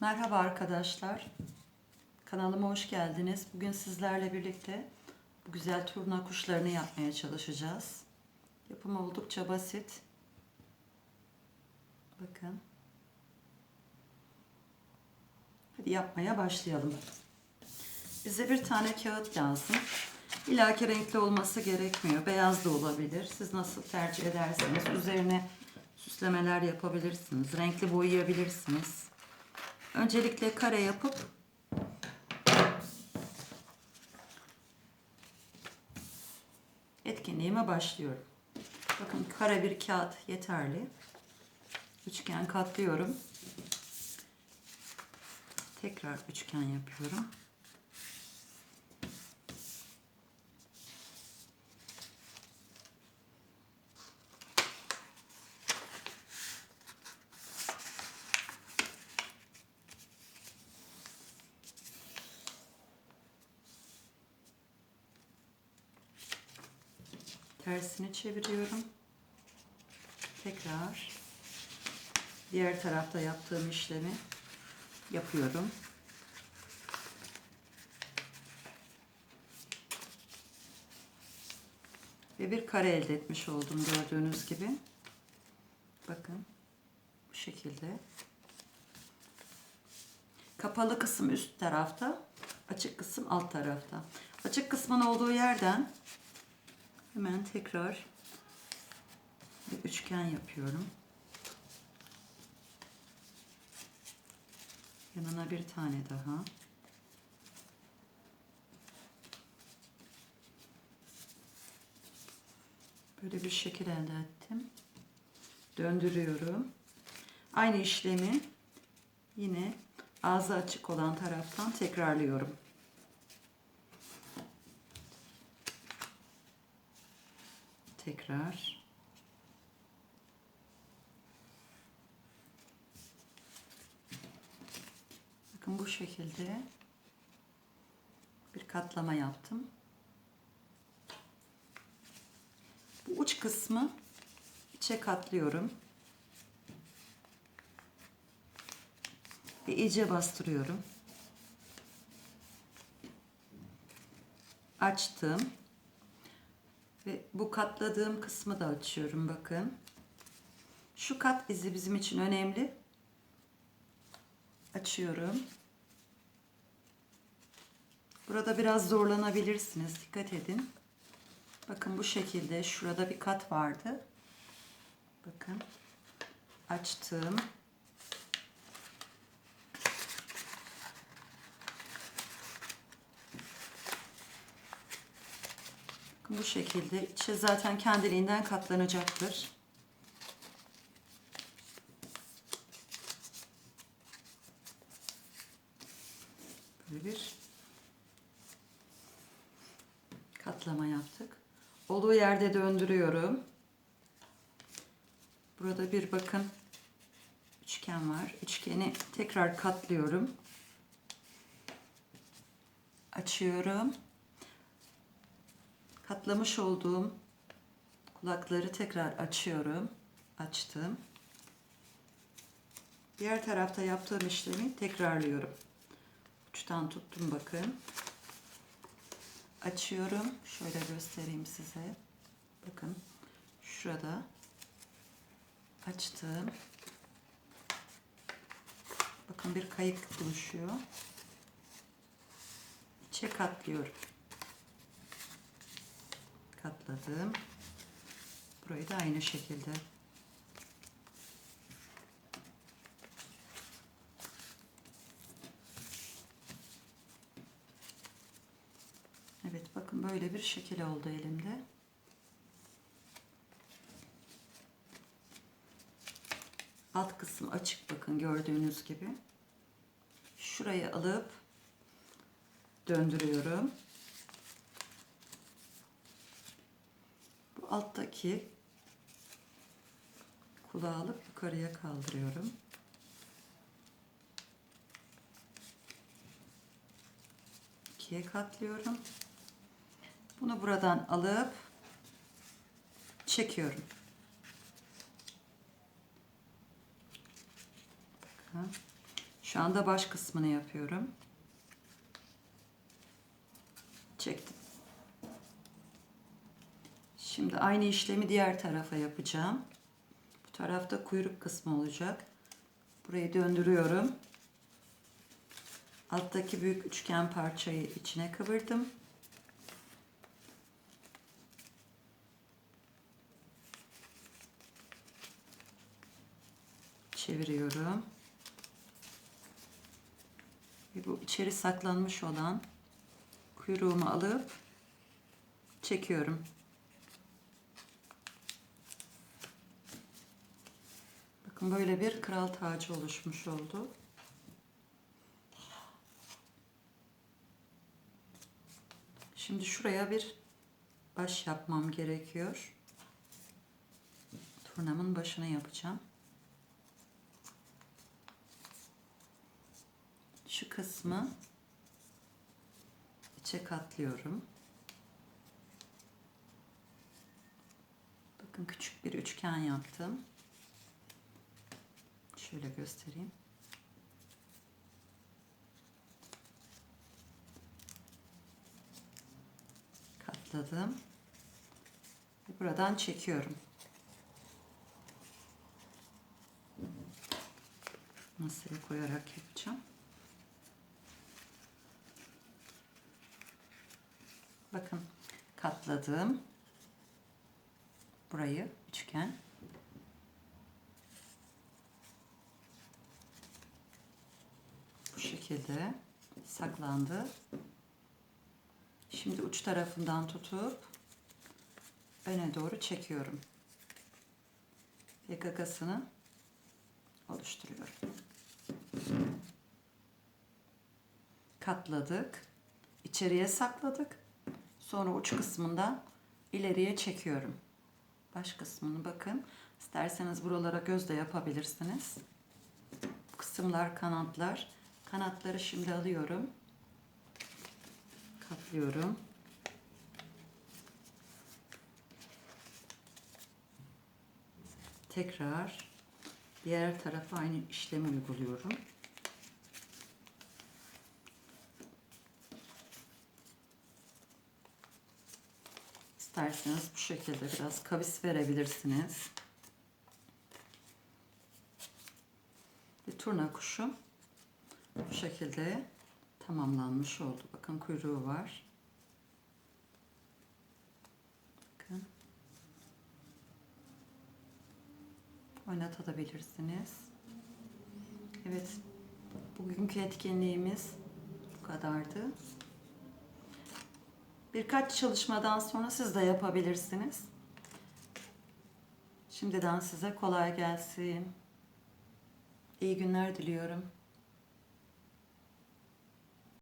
Merhaba arkadaşlar. Kanalıma hoş geldiniz. Bugün sizlerle birlikte bu güzel turna kuşlarını yapmaya çalışacağız. Yapımı oldukça basit. Bakın. Hadi yapmaya başlayalım. Bize bir tane kağıt lazım. İlaki renkli olması gerekmiyor. Beyaz da olabilir. Siz nasıl tercih ederseniz üzerine süslemeler yapabilirsiniz. Renkli boyayabilirsiniz. Öncelikle kare yapıp etkinliğime başlıyorum. Bakın kare bir kağıt yeterli. Üçgen katlıyorum. Tekrar üçgen yapıyorum. Tersini çeviriyorum. Tekrar diğer tarafta yaptığım işlemi yapıyorum. Ve bir kare elde etmiş oldum gördüğünüz gibi. Bakın bu şekilde. Kapalı kısım üst tarafta, açık kısım alt tarafta. Açık kısmın olduğu yerden Hemen tekrar bir üçgen yapıyorum. Yanına bir tane daha. Böyle bir şekil elde ettim. Döndürüyorum. Aynı işlemi yine ağzı açık olan taraftan tekrarlıyorum. Tekrar bakın bu şekilde bir katlama yaptım. Bu uç kısmı içe katlıyorum. Ve iyice bastırıyorum. Açtım. Ve bu katladığım kısmı da açıyorum bakın. Şu kat izi bizim için önemli. Açıyorum. Burada biraz zorlanabilirsiniz. Dikkat edin. Bakın bu şekilde şurada bir kat vardı. Bakın. Açtım. Bu şekilde içe zaten kendiliğinden katlanacaktır. Böyle bir katlama yaptık. Olduğu yerde döndürüyorum. Burada bir bakın üçgen var. Üçgeni tekrar katlıyorum. Açıyorum katlamış olduğum kulakları tekrar açıyorum. Açtım. Diğer tarafta yaptığım işlemi tekrarlıyorum. Uçtan tuttum bakın. Açıyorum. Şöyle göstereyim size. Bakın. Şurada açtım. Bakın bir kayık oluşuyor. İçe katlıyorum katladım. Burayı da aynı şekilde. Evet bakın böyle bir şekil oldu elimde. Alt kısım açık bakın gördüğünüz gibi. Şurayı alıp döndürüyorum. Alttaki kulağı alıp yukarıya kaldırıyorum. İkiye katlıyorum. Bunu buradan alıp çekiyorum. Bakın. Şu anda baş kısmını yapıyorum. Şimdi aynı işlemi diğer tarafa yapacağım. Bu tarafta kuyruk kısmı olacak. Burayı döndürüyorum. Alttaki büyük üçgen parçayı içine kıvırdım. Çeviriyorum. Ve bu içeri saklanmış olan kuyruğumu alıp çekiyorum. Böyle bir kral tacı oluşmuş oldu. Şimdi şuraya bir baş yapmam gerekiyor. Turnamın başına yapacağım. Şu kısmı içe katlıyorum. Bakın küçük bir üçgen yaptım. Şöyle göstereyim. Katladım. Ve buradan çekiyorum. Masaya koyarak yapacağım. Bakın katladım. Burayı üçgen. Bu şekilde saklandı. Şimdi uç tarafından tutup öne doğru çekiyorum. Ve gagasını oluşturuyorum. Katladık. İçeriye sakladık. Sonra uç kısmından ileriye çekiyorum. Baş kısmını bakın. İsterseniz buralara göz de yapabilirsiniz. Bu kısımlar kanatlar. Kanatları şimdi alıyorum. Katlıyorum. Tekrar diğer tarafa aynı işlemi uyguluyorum. İsterseniz bu şekilde biraz kavis verebilirsiniz. Bir turna kuşu bu şekilde tamamlanmış oldu. Bakın kuyruğu var. Bakın. Oynatabilirsiniz. Evet. Bugünkü etkinliğimiz bu kadardı. Birkaç çalışmadan sonra siz de yapabilirsiniz. Şimdiden size kolay gelsin. İyi günler diliyorum.